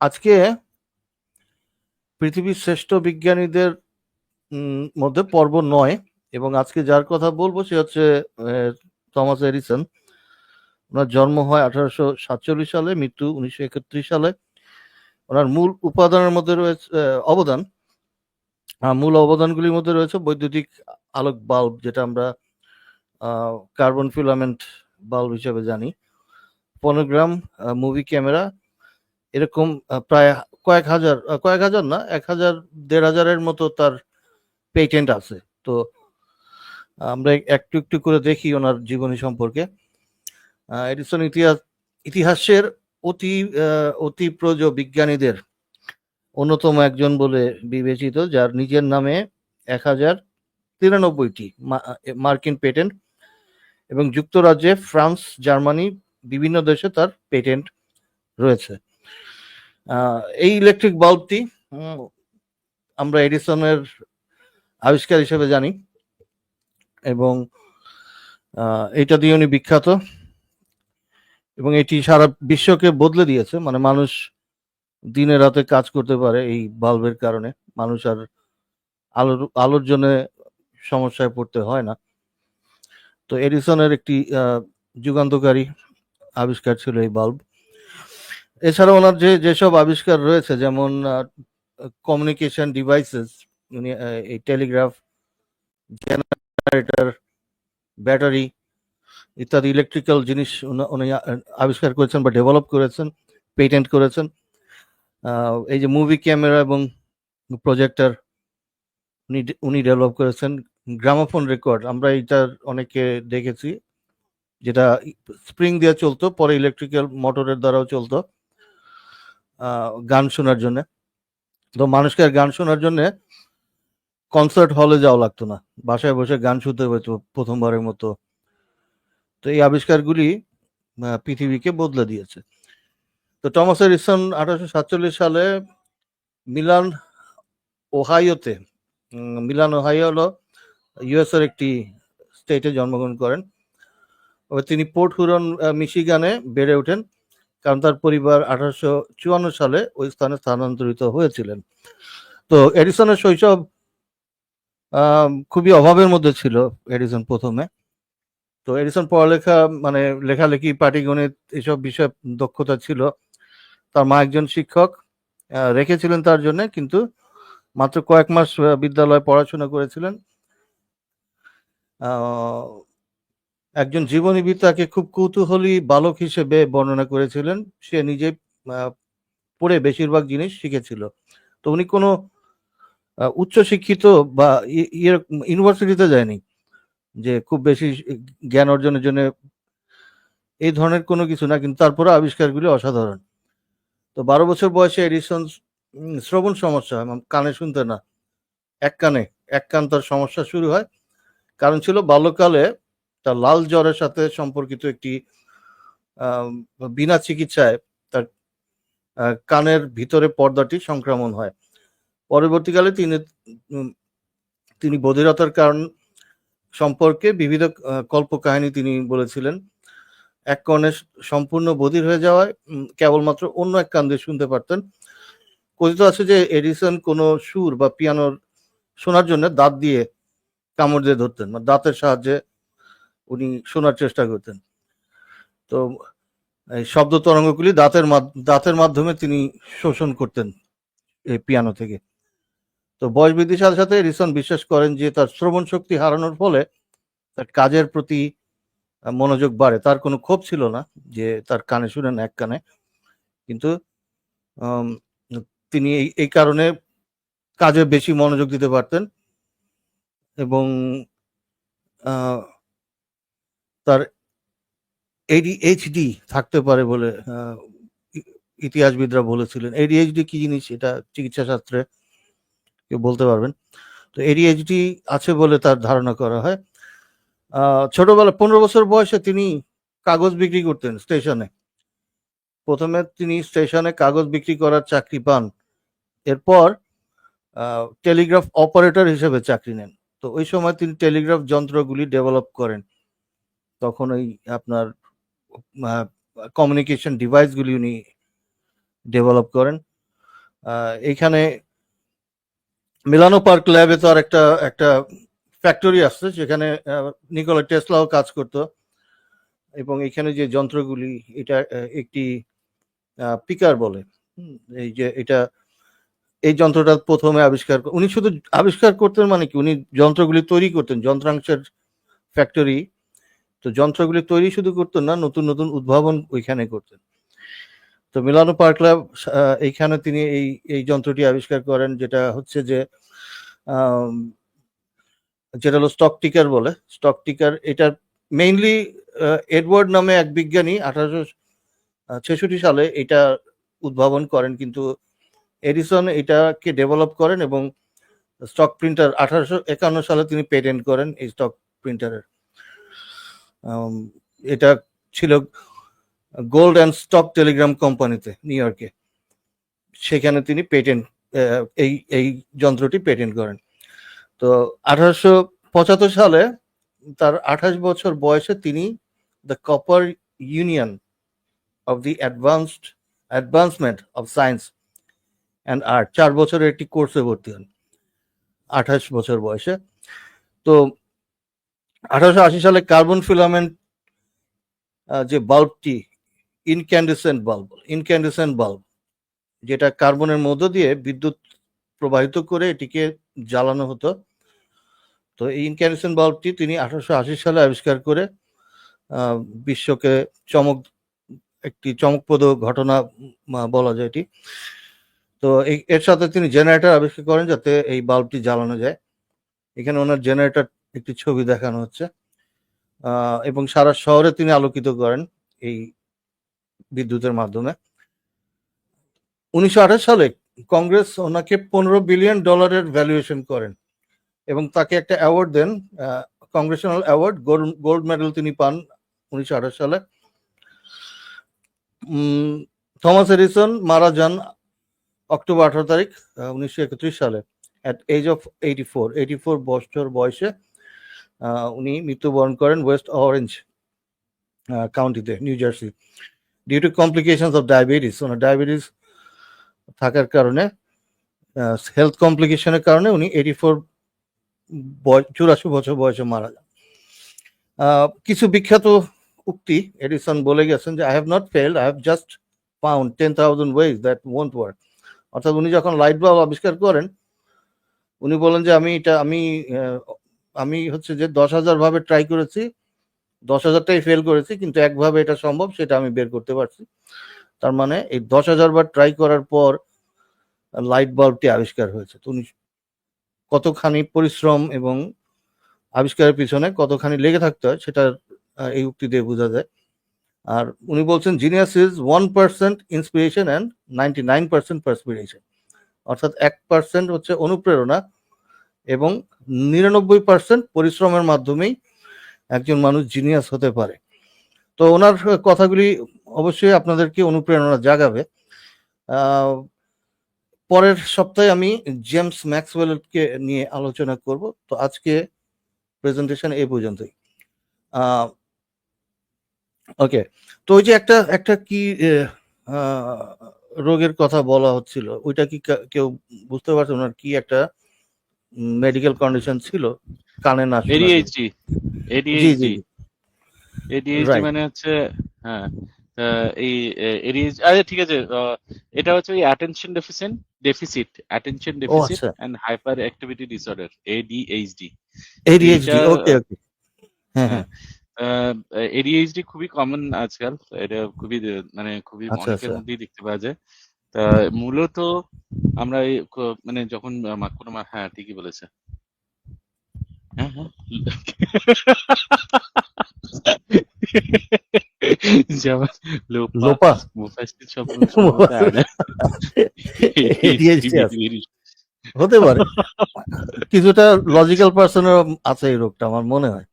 আজকে পৃথিবীর শ্রেষ্ঠ বিজ্ঞানীদের মধ্যে পর্ব নয় এবং আজকে যার কথা বলব সে হচ্ছে থমাস এডিসন। ওনার জন্ম হয় আঠারোশো সাতচল্লিশ সালে, মৃত্যু উনিশশো একত্রিশ সালে। ওনার মূল উপাদানের মধ্যে রয়েছে অবদান। মূল অবদানগুলির মধ্যে রয়েছে বৈদ্যুতিক আলোক বাল্ব, যেটা আমরা কার্বন ফিলামেন্ট বাল্ব হিসেবে জানি। ফোনোগ্রাম মুভি ক্যামেরা এরকম প্রায় কয়েক হাজার কয়েক হাজার না, এক হাজার, দেড় হাজারের মতো তার পেটেন্ট আছে। তো আমরা একটু একটু করে দেখি ওনার জীবনী সম্পর্কে। এডিসন ইতিহাস, ইতিহাসের অতি অতি প্রজ বিজ্ঞানীদের অন্যতম একজন বলে বিবেচিত, যার নিজের নামে এক হাজার তিরানব্বইটি মার্কিন পেটেন্ট এবং যুক্তরাজ্যে, ফ্রান্স, জার্মানি, বিভিন্ন দেশে তার পেটেন্ট রয়েছে। এই ইলেকট্রিক বাল্বটি আমরা এডিসনের আবিষ্কার হিসেবে জানি এবং এটা দিয়ে উনি বিখ্যাত এবং এটি সারা বিশ্বকে বদলে দিয়েছে মানে মানুষ দিনে রাতে কাজ করতে পারে এই বাল্বের কারণে। মানুষ আর আলোর আলোর জন্য সমস্যায় পড়তে হয় না। তো এডিসনের একটি যুগান্তকারী আবিষ্কার ছিল এই বাল্ব। এছাড়া ওনার যে, যেসব আবিষ্কার রয়েছে, যেমন কমিউনিকেশন ডিভাইসেস উনি এই টেলিগ্রাফ জেনারেটর ব্যাটারি ইত্যাদি ইলেকট্রিক্যাল জিনিস উনি- আবিষ্কার করেছেন বা ডেভেলপ করেছেন পেটেন্ট করেছেন। এই যে মুভি ক্যামেরা এবং প্রজেক্টর উনি উনি ডেভেলপ করেছেন। গ্রামোফোন রেকর্ড আমরা এইটার অনেকে দেখেছি, যেটা স্প্রিং দিয়ে চলতো, পরে ইলেকট্রিক্যাল মোটরের দ্বারাও চলতো। গান শোনার জন্য। তো মানুষকে আর গান শোনার জন্য কনসার্ট হলে যাওয়া লাগতো না। বাসায় বসে গান শুনতে হতো প্রথমবারের মতো। তো এই আবিষ্কারগুলি পৃথিবীকে বদলে দিয়েছে। তো টমাস এডিসন আঠারোশো সাতচল্লিশ সালে মিলান, ওহাইওতে মিলান, ওহাইও হলো ইউএস এর একটি স্টেটে জন্মগ্রহণ করেন। তিনি পোর্ট হুরন মিশিগানে বেড়ে ওঠেন। কারণ তার পরিবার আঠারোশো চুয়ান্ন সালে ওই স্থানে স্থানান্তরিত হয়েছিলেন। তো এডিসনের শৈশব খুবই অভাবের মধ্যে ছিল এডিসন প্রথমে। তো এডিসন পড়ালেখা মানে লেখালেখি, পাটিগণিত এসব বিষয়ে দক্ষতা ছিল। তার মা একজন শিক্ষক রেখেছিলেন তার জন্য, কিন্তু মাত্র কয়েক মাস বিদ্যালয়ে পড়াশোনা করেছিলেন। একজন জীবনীবিদ তাকে খুব কৌতূহলী বালক হিসেবে বর্ণনা করেছিলেন। সে নিজে পড়ে বেশিরভাগ জিনিস শিখেছিল। তো উনি কোনো উচ্চশিক্ষিত বা ইয়ে- ইউনিভার্সিটিতে যায়নি যে খুব বেশি জ্ঞান অর্জনের জন্য এই ধরনের কোনো কিছু না, কিন্তু তারপরে আবিষ্কারগুলি অসাধারণ। তো বারো বছর বয়সে এডিসন শ্রবণ সমস্যা কানে শুনতে না। এক কানে, এক কান তার সমস্যা শুরু হয়। কারণ ছিল বাল্যকালে তার লাল জ্বরের সাথে সম্পর্কিত একটি বিনা চিকিৎসায় তার কানের ভিতরে পর্দাটি সংক্রমণ হয়। পরবর্তীকালে তিনি তিনি বধিরতার কারণ সম্পর্কে বিবিধ কল্পকাহিনী তিনি বলেছিলেন। এক কর্ণে সম্পূর্ণ বধির হয়ে যাওয়ায় কেবলমাত্র অন্য এক কান দিয়ে শুনতে পারতেন। কথিত আছে যে এডিসন কোনো সুর বা পিয়ানোর শোনার জন্য দাঁত দিয়ে কামড় দিয়ে ধরতেন মানে দাঁতের সাহায্যে উনি শোনার চেষ্টা করতেন। তো এই শব্দ তরঙ্গগুলি দাঁতের দাঁতের মাধ্যমে তিনি শোষণ করতেন এই পিয়ানো থেকে। তো বয়স বৃদ্ধির সাথে সাথে এডিসন বিশ্বাস করেন যে তার শ্রবণ শক্তি হারানোর ফলে তার কাজের প্রতি মনোযোগ বাড়ে। তার কোনো ক্ষোভ ছিল না যে তার কানে শুনেন এক কানে। কিন্তু তিনি এই কারণে কাজে বেশি মনোযোগ দিতে পারতেন এবং তার এডিএইচডি থাকতে পারে বলে ইতিহাসবিদরা বলেছিলেন। এডিএইচডি কি জিনিস? এটা চিকিৎসা শাস্ত্রে কেউ বলতে পারবেন। তো এডিএইচডি আছে বলে তার ধারণা করা হয়। ছোটবেলা পনেরো বছর বয়সে তিনি কাগজ বিক্রি করতেন স্টেশনে। প্রথমে তিনি স্টেশনে কাগজ বিক্রি করার চাকরি পান। এরপর টেলিগ্রাফ অপারেটর হিসেবে চাকরি নেন। তো ওই সময় তিনি টেলিগ্রাফ যন্ত্রগুলি ডেভেলপ করেন। তখন ওই আপনার কমিউনিকেশন ডিভাইসগুলি উনি ডেভেলপ করেন। আহ, এইখানে মিলানো পার্ক ল্যাবে তো আর একটা একটা ফ্যাক্টরি আসছে যেখানে নিকোলা টেসলাও কাজ করতো। এবং এখানে যে যন্ত্রগুলি এটা একটি পিকার বলে। এই যে এটা এই যন্ত্রটা প্রথমে আবিষ্কার উনি শুধু আবিষ্কার করতেন মানে কি? উনি যন্ত্রগুলি তৈরি করতেন যন্ত্রাংশের ফ্যাক্টরি তো যন্ত্রগুলি তৈরি শুধু করতেন না, নতুন নতুন উদ্ভাবন ওইখানে করতেন। তো মিলানো পার্ক ল্যাব এইখানে তিনি এই এই যন্ত্রটি আবিষ্কার করেন, যেটা হচ্ছে যে যেটা হলো স্টক টিকার বলে। স্টক টিকার এটার মেইনলি এডওয়ার্ড নামে এক বিজ্ঞানী আঠারোশো ছেষট্টি সালে এটা উদ্ভাবন করেন, কিন্তু এডিসন এটাকে ডেভেলপ করেন এবং স্টক প্রিন্টার আঠারোশো একান্ন সালে তিনি পেটেন্ট করেন এই স্টক প্রিন্টারের এটা ছিল গোল্ড অ্যান্ড স্টক টেলিগ্রাম কোম্পানিতে, নিউ ইয়র্কে। সেখানে তিনি পেটেন্ট এই এই যন্ত্রটি পেটেন্ট করেন। তো আঠারোশো পঁচাত্তর সালে তার আঠাশ বছর বয়সে তিনি the Cooper Union of the advanced, advancement of science and art, চার বছরের একটি কোর্সে ভর্তি হন, আঠাশ বছর বয়সে। তো আঠারোশো আশি সালে কার্বন ফিলামেন্ট যে বাল্বটি, ইনক্যান্ডেসেন্ট বাল্ব ইনক্যান্ডেসেন্ট বাল্ব, যেটা কার্বনের মধ্য দিয়ে বিদ্যুৎ প্রবাহিত করে এটিকে জ্বালানো হতো। তো এই ইনক্যান্ডেসেন্ট বাল্বটি তিনি আঠারোশো আশি সালে আবিষ্কার করে বিশ্বকে চমক, একটি চমকপ্রদ ঘটনা বলা যায় এটি। তো এই, এর সাথে তিনি জেনারেটর আবিষ্কার করেন যাতে এই বাল্বটি জ্বালানো যায়। এখানে ওনার জেনারেটর একটি ছবি দেখানো হচ্ছে। এবং সারা শহরে তিনি আলোকিত করেন এই বিদ্যুতের মাধ্যমে। উনিশশো আঠাশ সালে কংগ্রেস ওনাকে পনেরো বিলিয়ন ডলারের ভ্যালুয়েশন করেন এবং তাকে একটা অ্যাওয়ার্ড দেন congressional award gold gold medal তিনি পান উনিশশো আঠাশ সালে। থমাস এডিসন মারা যান অক্টোবর আঠারো তারিখ উনিশশো একত্রিশ সালে at age of eighty four eighty four বছর বয়সে উনি মৃত্যুবরণ করেন West Orange কাউন্টিতে, New Jersey. Due to complications of diabetes owner diabetes থাকার কারণে হেলথ কমপ্লিকেশনের কারণে উনি এইটি ফোর চুরাশি বছর বয়সে মারা যান। কিছু বিখ্যাত উক্তি এডিসন বলে গেছেন যে I have not fail I have just found ten thousand ways that won't work অর্থাৎ উনি যখন লাইট বাল্ব আবিষ্কার করেন, উনি বলেন যে, আমি এটা, আমি আমি হচ্ছে যে দশ হাজার ভাবে ট্রাই করেছি, দশ হাজারটাই ফেল করেছি, কিন্তু একভাবে এটা সম্ভব সেটা আমি বের করতে পারছি। তার মানে এই দশ হাজার বার ট্রাই করার পর লাইট বাল্বটি আবিষ্কার হয়েছে। তো উনি কতখানি পরিশ্রম এবং আবিষ্কারের পিছনে কতখানি লেগে থাকতে হয় সেটা এই উক্তি দিয়ে বোঝা যায়। আর উনি বলছেন genius is one percent inspiration and ninety nine percent perspiration অর্থাৎ এক পার্সেন্ট হচ্ছে অনুপ্রেরণা এবং নিরানব্বই পার্সেন্ট পরিশ্রমের মাধ্যমেই একজন মানুষ জিনিয়াস হতে পারে। তো ওনার কথাগুলি অবশ্যই আপনাদেরকে অনুপ্রেরণা জাগাবে। পরের সপ্তাহে আমি জেমস ম্যাক্সওয়েলকে নিয়ে আলোচনা করব। তো আজকে প্রেজেন্টেশন এই পর্যন্তই। ওকে তো ওই যে একটা একটা কি রোগের কথা বলা হচ্ছিল, ওইটা কা- কেউ বুঝতে পারছে? ওনার কি একটা মেডিকেল কন্ডিশন ছিল কানে না এডিএইচডি এডিএইচডি এডিএইচডি মানে হচ্ছে হ্যাঁ এই এডিএইচডি আচ্ছা ঠিক আছে এটা হচ্ছে ওই attention deficient deficit attention deficit and hyperactivity disorder ADHD ADHD okay okay হ্যাঁ হ্যাঁ। হ্যাঁ এডিএইচডি খুবই কমন আজকাল এটা খুবই মানে খুবই আচ্ছা অনেকের আচ্ছা। মধ্যেই দেখতে পাওয়া যায়। মূলত আমরা মানে যখন কোনো হ্যাঁ ঠিকই বলেছে। হ্যাঁ হ্যাঁ। লোপা হতে পারে। কিছুটা লজিক্যাল পার্সনের আছে এই রোগটা আমার মনে হয়।